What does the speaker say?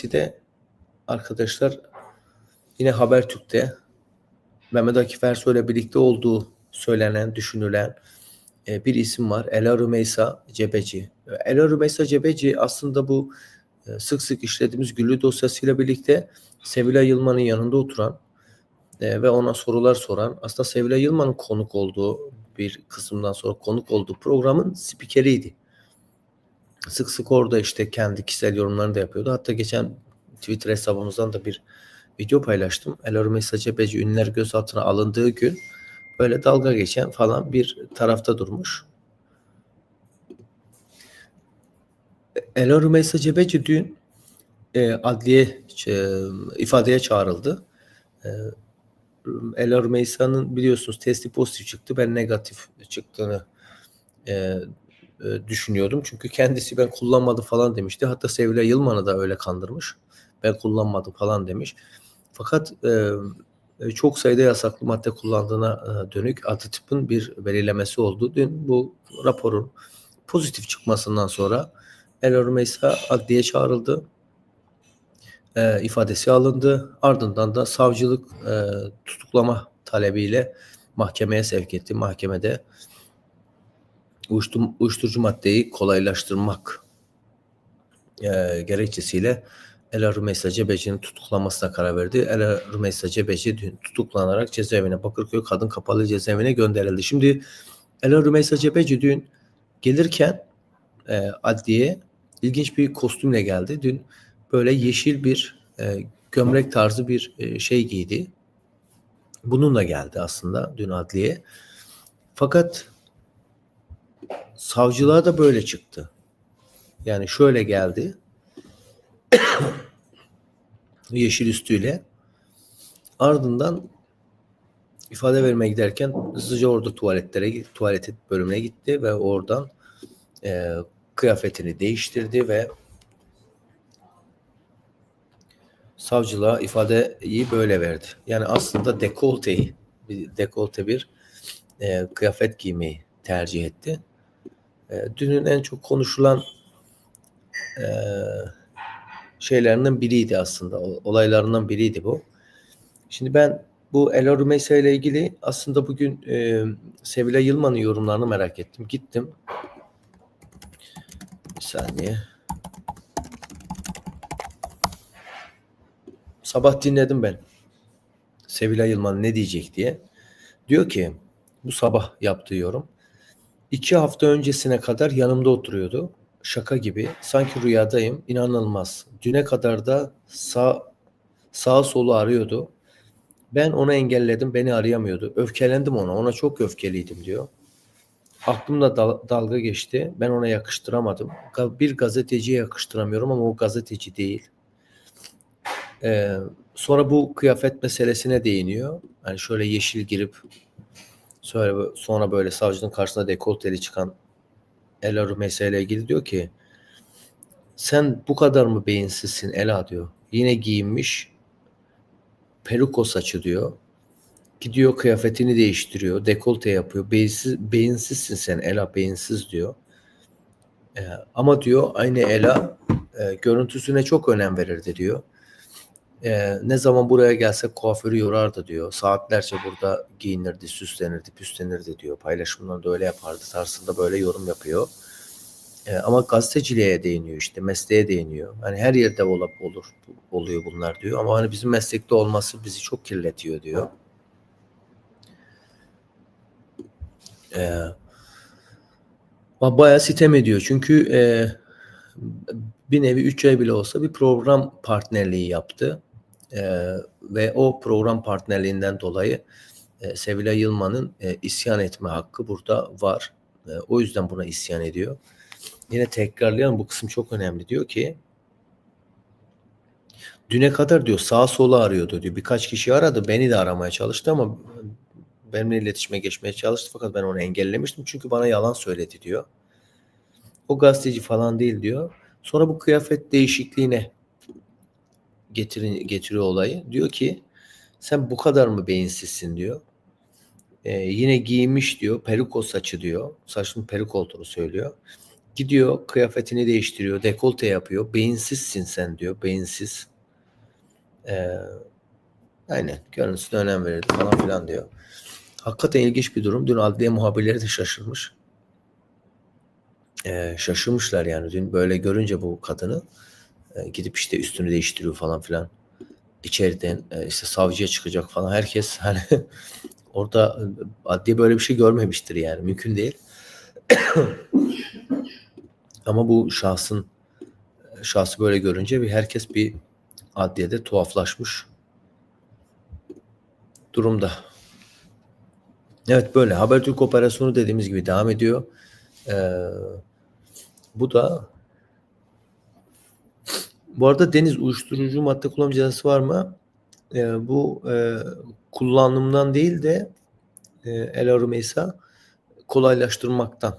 ifadesi de arkadaşlar yine Habertürk'te Mehmet Akif Ersoy ile birlikte olduğu söylenen, düşünülen e, bir isim var. Ela Rümeysa Cebeci. Ela Rümeysa Cebeci aslında bu e, sık sık işlediğimiz Güllü dosyasıyla birlikte Sevilay Yılmaz'ın yanında oturan e, ve ona sorular soran aslında Sevilay Yılmaz'ın konuk olduğu bir kısımdan sonra konuk olduğu programın spikeriydi. Sık sık orada işte kendi kişisel yorumlarını da yapıyordu. Hatta geçen Twitter hesabımızdan da bir video paylaştım. Ela Rümeysa Cebeci ünlüler gözaltına alındığı gün böyle dalga geçen falan bir tarafta durmuş. Ela Rümeysa Cebeci dün e, adliye e, ifadeye çağrıldı. E, Ela Rümeysa'nın biliyorsunuz testi pozitif çıktı. Ben negatif çıktığını e, e, düşünüyordum. Çünkü kendisi ben kullanmadım falan demişti. Hatta Sevilay Yılman'ı da öyle kandırmış. Ben kullanmadım falan demiş. Fakat e, çok sayıda yasaklı madde kullandığına e, dönük adı tıpın bir belirlemesi oldu. Dün bu raporun pozitif çıkmasından sonra Ela Rümeysa adliye çağrıldı e, ifadesi alındı. Ardından da savcılık e, tutuklama talebiyle mahkemeye sevk etti. Mahkemede uyuştur, uyuşturucu maddeyi kolaylaştırmak e, gerekçesiyle Ela Rümeysa Cebeci'nin tutuklanmasına karar verdi. Ela Rümeysa Cebeci dün tutuklanarak cezaevine Bakırköy Kadın Kapalı Cezaevine gönderildi. Şimdi Ela Rümeysa Cebeci dün gelirken e, adliye ilginç bir kostümle geldi. Dün böyle yeşil bir e, gömlek tarzı bir e, şey giydi. Bununla geldi aslında dün adliye. Fakat savcılığa da böyle çıktı. Yani şöyle geldi. yeşil üstüyle. Ardından ifade vermeye giderken hızlıca orada tuvaletlere tuvalet bölümüne gitti ve oradan e, kıyafetini değiştirdi ve savcılığa ifadeyi böyle verdi. Yani aslında dekolteyi, dekolte bir e, kıyafet giymeyi tercih etti. E, dünün en çok konuşulan e, şeylerinden biriydi aslında. Olaylarından biriydi bu. Şimdi ben bu Ela Rümeysa ile ilgili aslında bugün e, Sevilay Yılmaz'ın yorumlarını merak ettim. Gittim. Bir saniye. Sabah dinledim ben. Sevilay Yılmaz ne diyecek diye. Diyor ki bu sabah yaptığı yorum. İki hafta öncesine kadar yanımda oturuyordu. Şaka gibi. Sanki rüyadayım. İnanılmaz. Düne kadar da sağ sağ solu arıyordu. Ben onu engelledim. Beni arayamıyordu. Öfkelendim ona. Ona çok öfkeliydim diyor. Aklımda dal- dalga geçti. Ben ona yakıştıramadım. Bir gazeteciye yakıştıramıyorum ama o gazeteci değil. Ee, sonra bu kıyafet meselesine değiniyor. Yani şöyle yeşil girip sonra, sonra böyle savcının karşısına dekolteli çıkan Ela Rümeysa ile ilgili diyor ki sen bu kadar mı beyinsizsin Ela diyor. Yine giyinmiş peruko saçı diyor. Gidiyor kıyafetini değiştiriyor. Dekolte yapıyor. Beyinsiz, beyinsizsin sen Ela beyinsiz diyor. Ee, ama diyor aynı Ela e, görüntüsüne çok önem verirdi diyor e, ne zaman buraya gelse kuaförü yorardı diyor. Saatlerce burada giyinirdi, süslenirdi, püslenirdi diyor. Paylaşımlarında öyle yapardı tarzında böyle yorum yapıyor. E, ama gazeteciliğe değiniyor işte, mesleğe değiniyor. Hani her yerde olup olur oluyor bunlar diyor. Ama hani bizim meslekte olması bizi çok kirletiyor diyor. E, bayağı sitem ediyor. Çünkü e, bir nevi 3 ay bile olsa bir program partnerliği yaptı. E, ve o program partnerliğinden dolayı e, Sevilay Yılmaz'ın e, isyan etme hakkı burada var. E, o yüzden buna isyan ediyor. Yine tekrarlayan bu kısım çok önemli. Diyor ki düne kadar diyor sağa sola arıyordu diyor. Birkaç kişi aradı. Beni de aramaya çalıştı ama benimle iletişime geçmeye çalıştı fakat ben onu engellemiştim. Çünkü bana yalan söyledi diyor. O gazeteci falan değil diyor. Sonra bu kıyafet değişikliğine getirin, getiriyor olayı. Diyor ki sen bu kadar mı beyinsizsin diyor. Ee, yine giymiş diyor. Peruk o saçı diyor. Saçın peruk olduğunu söylüyor. Gidiyor kıyafetini değiştiriyor. Dekolte yapıyor. Beyinsizsin sen diyor. Beyinsiz. Ee, aynen. Görüntüsüne önem verirdi falan filan diyor. Hakikaten ilginç bir durum. Dün adliye muhabirleri de şaşırmış. Ee, şaşırmışlar yani. Dün böyle görünce bu kadını e, gidip işte üstünü değiştiriyor falan filan. İçeriden e, işte savcıya çıkacak falan. Herkes hani orada e, adliye böyle bir şey görmemiştir yani. Mümkün değil. Ama bu şahsın şahsı böyle görünce bir herkes bir adliyede tuhaflaşmış durumda. Evet böyle Habertürk operasyonu dediğimiz gibi devam ediyor. Ee, bu da bu arada deniz uyuşturucu madde kullanım cezası var mı? Ee, bu e, kullanımdan değil de e, El Arumeysa kolaylaştırmaktan